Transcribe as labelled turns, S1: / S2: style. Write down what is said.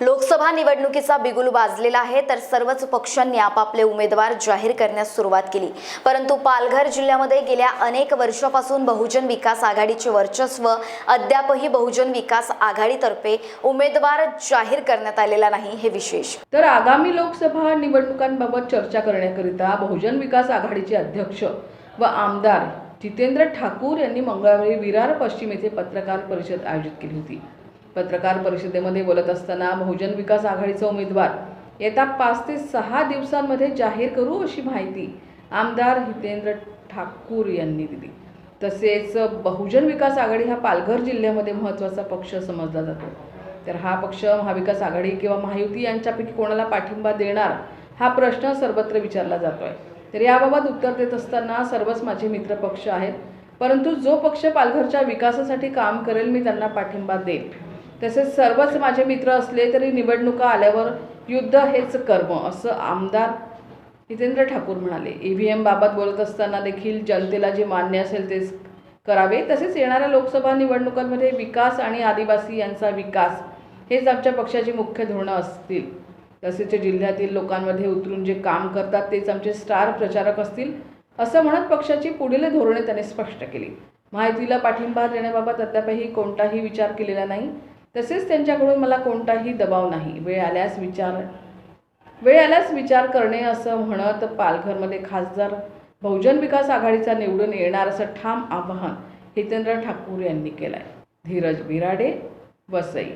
S1: लोकसभा निवडणुकीचा बिगुल वाजलेला आहे तर सर्वच पक्षांनी आपापले उमेदवार जाहीर करण्यास सुरुवात केली. परंतु पालघर जिल्ह्यामध्ये गेल्या अनेक वर्षापासून बहुजन विकास आघाडीचे वर्चस्व अद्यापही बहुजन विकास आघाडीतर्फे उमेदवार जाहीर करण्यात आलेला नाही हे विशेष.
S2: तर आगामी लोकसभा निवडणुकांबाबत चर्चा करण्याकरिता बहुजन विकास आघाडीचे अध्यक्ष व आमदार जितेंद्र ठाकूर यांनी मंगळवारी विरार पश्चिम येथे पत्रकार परिषद आयोजित केली होती. पत्रकार परिषदेमध्ये बोलत असताना बहुजन विकास आघाडीचा उमेदवार येत्या पाच ते सहा दिवसांमध्ये जाहीर करू अशी माहिती आमदार हितेंद्र ठाकूर यांनी दिली. तसेच बहुजन विकास आघाडी हा पालघर जिल्ह्यामध्ये महत्त्वाचा पक्ष समजला जातो. तर हा पक्ष महाविकास आघाडी किंवा महायुती यांच्यापैकी कोणाला पाठिंबा देणार हा प्रश्न सर्वत्र विचारला जातो आहे तर याबाबत उत्तर देत असताना सर्वच माझे मित्र पक्ष आहेत. परंतु जो पक्ष पालघरच्या विकासासाठी काम करेल मी त्यांना पाठिंबा देईल तसेच सर्वच माझे मित्र असले तरी निवडणुका आल्यावर युद्ध हेच कर्म असं आमदार हितेंद्र ठाकूर म्हणाले. ई व्ही एमबाबत बोलत असताना देखील जनतेला जे मान्य असेल तेच करावे. तसेच येणाऱ्या लोकसभा निवडणुकांमध्ये विकास आणि आदिवासी यांचा विकास हेच आमच्या पक्षाची मुख्य धोरणं असतील. तसेच जिल्ह्यातील लोकांमध्ये उतरून जे काम करतात तेच आमचे स्टार प्रचारक असतील असं म्हणत पक्षाची पुढील धोरणे त्यांनी स्पष्ट केली. माहितीला पाठिंबा देण्याबाबत अद्यापही कोणताही विचार केलेला नाही. तसेच त्यांच्याकडून मला कोणताही दबाव नाही. वेळ आल्यास विचार वेळ आल्यास विचार करणे असं म्हणत पालघरमध्ये खासदार बहुजन विकास आघाडीचा निवडून येणार असं ठाम आवाहन हितेंद्र ठाकूर यांनी केलं आहे धीरज बिराडे वसई.